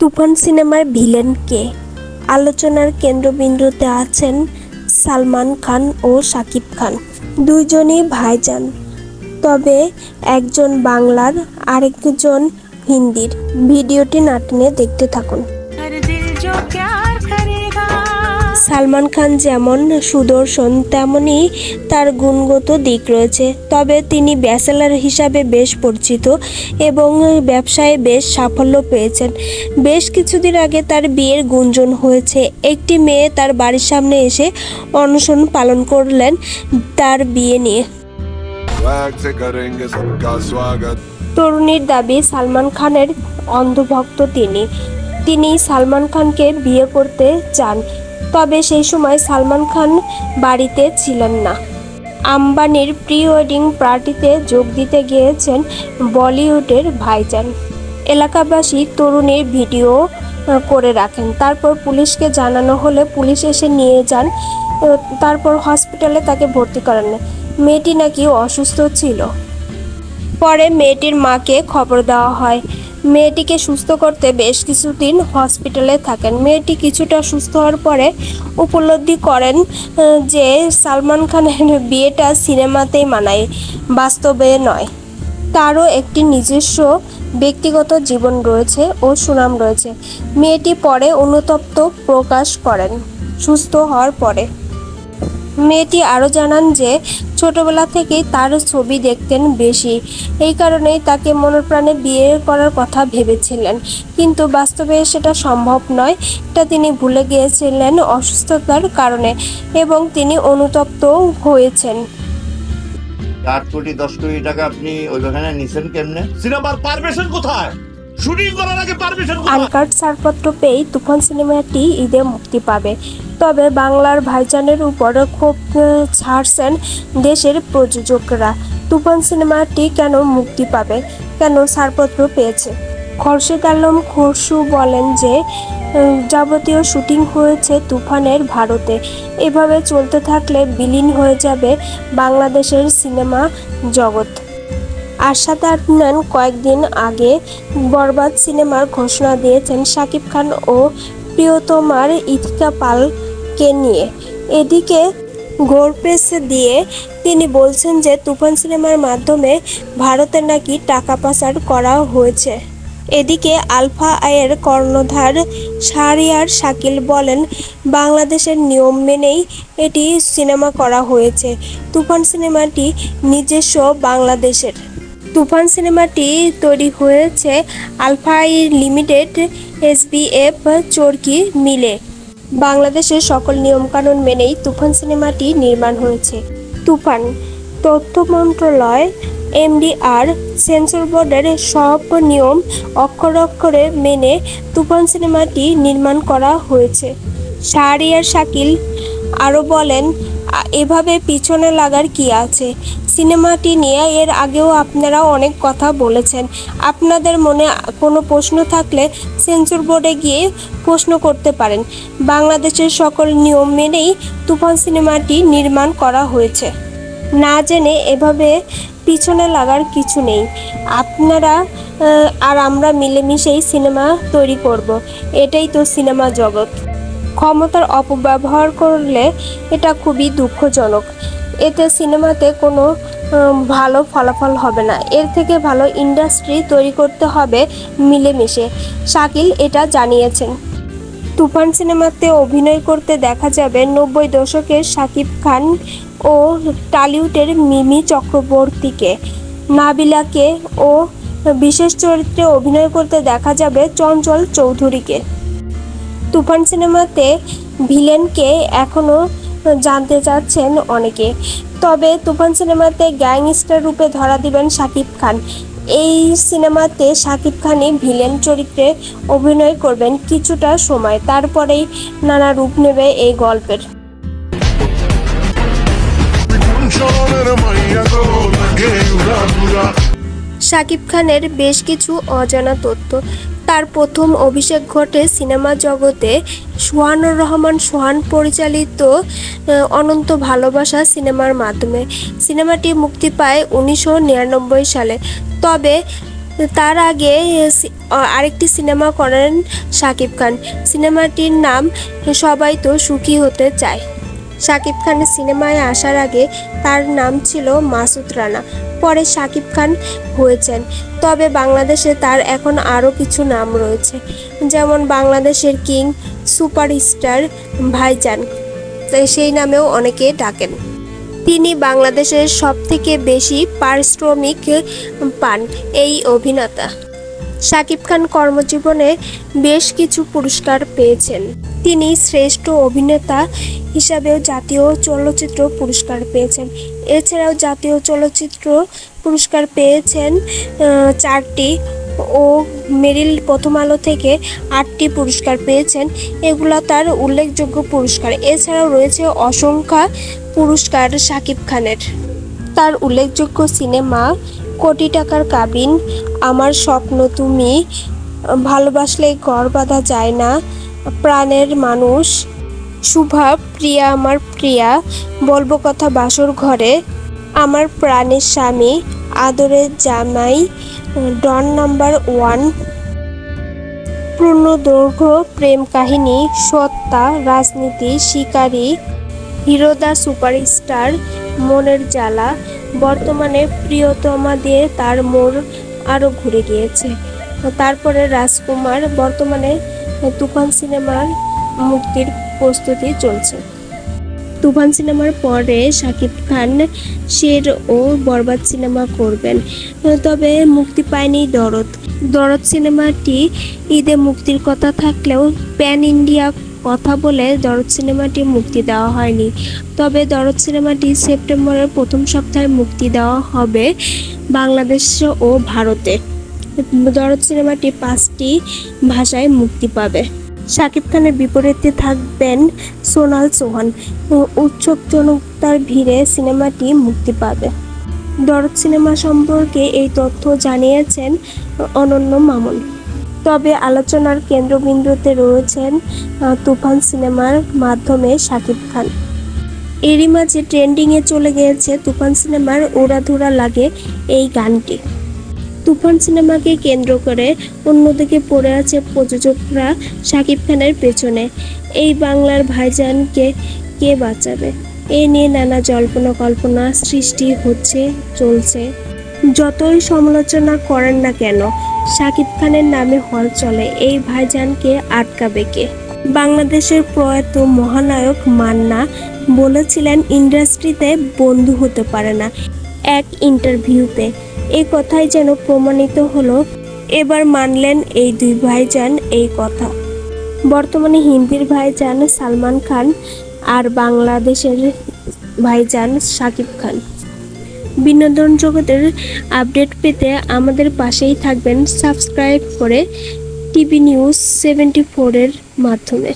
তুফান সিনেমার ভিলেন কে? আলোচনার কেন্দ্রবিন্দুতে আছেন সালমান খান ও শাকিব খান। দুইজনই ভাইজান। তবে একজন বাংলার, আরেকজন হিন্দির। ভিডিওটি নাটনে দেখতে থাকুন। সালমান খান যেমন সুদর্শন তেমনই তার গুণগত দিক রয়েছে। তবে তিনি ব্যাচেলার হিসাবে বেশ পরিচিত এবং ব্যবসায় বেশ সাফল্য পেয়েছেন। বেশ কিছুদিন আগে তার বিয়ের গুঞ্জন হয়েছে। একটি মেয়ে তার বাড়ির সামনে এসে অনশন পালন করলেন তার বিয়ে নিয়ে। তরুণীর দাবি সালমান খানের অন্ধভক্ত তিনি। তিনি সালমান খানকে বিয়ে করতে চান। তবে সেই সময় সালমান খান বাড়িতে ছিলেন না। আম্বানির প্রি ওয়েডিং পার্টিতে যোগ দিতে গিয়েছেন বলিউডের ভাইজান। এলাকাবাসী তরুণীর ভিডিও করে রাখেন। তারপর পুলিশকে জানানো হলে পুলিশ এসে নিয়ে যান তারপর হসপিটালে তাকে ভর্তি করেন। মেয়েটি নাকি অসুস্থ ছিল। পরে মেয়েটির মাকে খবর দেওয়া হয়। মেয়েটিকে সুস্থ করতে বেশ কিছুদিন হসপিটালে থাকেন। মেয়েটি কিছুটা সুস্থ হওয়ার পরে উপলব্ধি করেন যে সালমান খানের বিয়েটা সিনেমাতেই মানায়, বাস্তবে নয়। তারও একটি নিজস্ব ব্যক্তিগত জীবন রয়েছে ও সুনাম রয়েছে। মেয়েটি পরে অনুতপ্ত প্রকাশ করেন, সুস্থ হওয়ার পরে। মেয়েটি আরও জানান যে ছোটবেলা থেকেই তার ছবি দেখতেন বেশি। এই কারণেই তাকে মনের প্রাণে বিয়ে করার কথা ভেবেছিলেন। কিন্তু বাস্তবে সেটা সম্ভব নয়। এটা তিনি ভুলে গিয়েছিলেন অসুস্থতার কারণে এবং তিনি অনুতপ্ত হয়েছেন। আট কোটি দশ কোটি টাকা আপনি ওইখানে নিছেন কেমনে? সিনেমার পারমিশন কোথায়? শুটিং করার আগে পারমিশন আনকাট ছাড়পত্র পেয়ে তুফান সিনেমাটি ঈদে মুক্তি পাবে। তবে বাংলার ভাইজানের উপর ক্ষোভ ছাড়ছেন দেশের প্রযোজকরা। তুফান সিনেমাটি কেন মুক্তি পাবে? কেন ছাড়পত্র পেয়েছে? খরশেদ আলম খসরু বলেন যে যাবতীয় শুটিং হয়েছে তুফানের ভারতে। এভাবে চলতে থাকলে বিলীন হয়ে যাবে বাংলাদেশের সিনেমা জগৎ। আশাদ আদনান কয়েকদিন আগে বরবাদ সিনেমার ঘোষণা দিয়েছেন শাকিব খান ও প্রিয়তমার ইথিকা পালকে নিয়ে? এদিকে গোরপ্রেস দিয়ে তিনি বলছেন যে, তুফান সিনেমার মাধ্যমে ভারতে নাকি টাকা পাচার করা হয়েছে। এদিকে আলফা আয়ের কর্ণধার শাহরিয়ার শাকিল বলেন, বাংলাদেশের নিয়ম মেনেই এটি সিনেমা করা হয়েছে। তুফান সিনেমাটি নিজস্ব বাংলাদেশের। তুফান সিনেমাটি তৈরি হয়েছে Alpha I limited SBF Chorki মিলে। বাংলাদেশের সকল নিয়মকানুন মেনেই তুফান সিনেমাটি নির্মাণ হয়েছে। তুফান তথ্য মন্ত্রণালয়, এমডিআর, সেন্সর বোর্ডের সব নিয়ম অক্ষর অক্ষরে মেনে তুফান সিনেমাটি নির্মাণ করা হয়েছে। শাহরিয়ার শাকিল আরও বলেন "আ- এভাবে পিছনে লাগার কি আছে? সিনেমাটি নিয়ে এর আগেও আপনারা অনেক কথা বলেছেন। আপনাদের মনে কোনো প্রশ্ন থাকলে সেন্সর বোর্ডে গিয়ে প্রশ্ন করতে পারেন। বাংলাদেশের সকল নিয়ম মেনেই তুফান সিনেমাটি নির্মাণ করা হয়েছে। না জেনে এভাবে পিছনে লাগার কিছু নেই। আপনারা আর আমরা মিলেমিশেই সিনেমা তৈরি করব। এটাই তো সিনেমা জগৎ। ক্ষমতার অপব্যবহার করলে এটা খুবই দুঃখজনক। এতে সিনেমাতে কোনো ভালো ফলাফল হবে না। এর থেকে ভালো ইন্ডাস্ট্রি তৈরি করতে হবে মিলেমিশে। শাকিল এটা জানিয়েছেন। তুফান সিনেমাতে অভিনয় করতে দেখা যাবে নব্বই দশকের শাকিব খান ও টালিউডের মিমি চক্রবর্তীকে। নাবিলাকে ও বিশেষ চরিত্রে অভিনয় করতে দেখা যাবে চঞ্চল চৌধুরীকে। তুফান সিনেমাতে ভিলেনকে এখনও জানতে চাচ্ছেন অনেকে। তবে তুফান সিনেমাতে গ্যাংস্টার রূপে ধরা দিবেন শাকিব খান। এই সিনেমাতে শাকিব খানই ভিলেন চরিত্রে অভিনয় করবেন কিছুটা সময়, তারপরেই নানা রূপ নেবে এই গল্পের। শাকিব খানের বেশ কিছু অজানা তথ্য। তার প্রথম অভিষেক ঘটে সিনেমা জগতে সোহানুর রহমান সোহান পরিচালিত অনন্ত ভালোবাসা সিনেমার মাধ্যমে। সিনেমাটি মুক্তি পায় উনিশশো নিরানব্বই সালে। তবে তার আগে আরেকটি সিনেমা করেন শাকিব খান। সিনেমাটির নাম সবাই তো সুখী হতে চায়। শাকিব খানের সিনেমায় আসার আগে তার নাম ছিল মাসুদ রানা। পরে শাকিব খান হয়েছেন। তবে বাংলাদেশে তার এখন আরও কিছু নাম রয়েছে। যেমন বাংলাদেশের কিং সুপারস্টার ভাইজান সেই নামেও অনেকে ডাকেন। তিনি বাংলাদেশের সবথেকে বেশি পারিশ্রমিক পান এই অভিনেতা। শাকিব খান কর্মজীবনে বেশ কিছু পুরস্কার পেয়েছেন। তিনি শ্রেষ্ঠ অভিনেতা হিসাবেও জাতীয় চলচ্চিত্র পুরস্কার পেয়েছেন। এছাড়াও জাতীয় চলচ্চিত্র পুরস্কার পেয়েছেন চারটি ও মেরিল প্রথম আলো থেকে আটটি পুরস্কার পেয়েছেন। এগুলো তার উল্লেখযোগ্য পুরস্কার। এছাড়াও রয়েছে অসংখ্য পুরস্কার শাকিব খানের। তার উল্লেখযোগ্য সিনেমা কোটি টাকার কাবিন, আমার স্বপ্ন তুমি ভালোবাসলে ঘর বাঁধা যায় না। প্রাণের মানুষ, শুভা, প্রিয়া আমার প্রিয়া, বলব কথা বাসর ঘরে। আমার প্রাণের স্বামী, আদরের জামাই, ডন নাম্বার ওয়ান। পূর্ণদৈর্ঘ্য প্রেম কাহিনী, সত্তা, রাজনীতি, শিকারী, হিরোদা সুপারস্টার, মনের জ্বালা। বর্তমানে প্রিয়তমা দিয়ে তার মোড় আরও ঘুরে গিয়েছে। তারপরে রাজকুমার বর্তমানে তুফান সিনেমার মুক্তির প্রস্তুতি চলছে। তুফান সিনেমার পরে শাকিব খান, শের ও বরবাদ সিনেমা করবেন। তবে মুক্তি পায়নি দরদ। দরদ সিনেমাটি ঈদে মুক্তির কথা থাকলেও প্যান ইন্ডিয়া কথা বলে দরদ সিনেমাটি মুক্তি দেওয়া হয়নি। তবে দরদ সিনেমাটি সেপ্টেম্বরের প্রথম সপ্তাহে মুক্তি দেওয়া হবে বাংলাদেশ ও ভারতে। দরদ সিনেমাটি পাঁচটি ভাষায় মুক্তি পাবে। শাকিব খানের বিপরীতে থাকবেন সোনাল চৌহান উৎসবজনকতার ভিড়ে সিনেমাটি মুক্তি পাবে। দরদ সিনেমা সম্পর্কে এই তথ্য জানিয়েছেন অনন্য মামুন। তবে আলোচনার কেন্দ্রবিন্দুতে রয়েছেন তুফান সিনেমার মাধ্যমে শাকিব খান। এরই মাঝে ট্রেন্ডিংয়ে চলে গিয়েছে তুফান সিনেমার উড়াধুরা লাগে এই গানটি। তুফান সিনেমাকে কেন্দ্র করে অন্যদিকে পড়ে আছে প্রযোজকরা শাকিব খানের পেছনে। এই বাংলার ভাইজানকে কে বাঁচাবে? এ নিয়ে নানা জল্পনা কল্পনা সৃষ্টি হচ্ছে, চলছে। যতই সমালোচনা করেন না কেন, শাকিব খানের নামে হল চলে, এই ভাইজানকে আটকাবে কে? বাংলাদেশের প্রয়াত মহানায়ক মান্না বলেছিলেন, ইন্ডাস্ট্রিতে বন্ধু হতে পারে না, এক ইন্টারভিউতে। এই কথাই যেন প্রমাণিত হলো। এবার মানলেন এই দুই ভাইজান এই কথা। বর্তমানে হিন্দির ভাইজান সালমান খান আর বাংলাদেশের ভাইজান শাকিব খান। বিনোদন জগতের আপডেট পেতে আমাদের পাশেই থাকবেন। সাবস্ক্রাইব করে টিভি নিউজ সেভেন্টি ফোরের মাধ্যমে।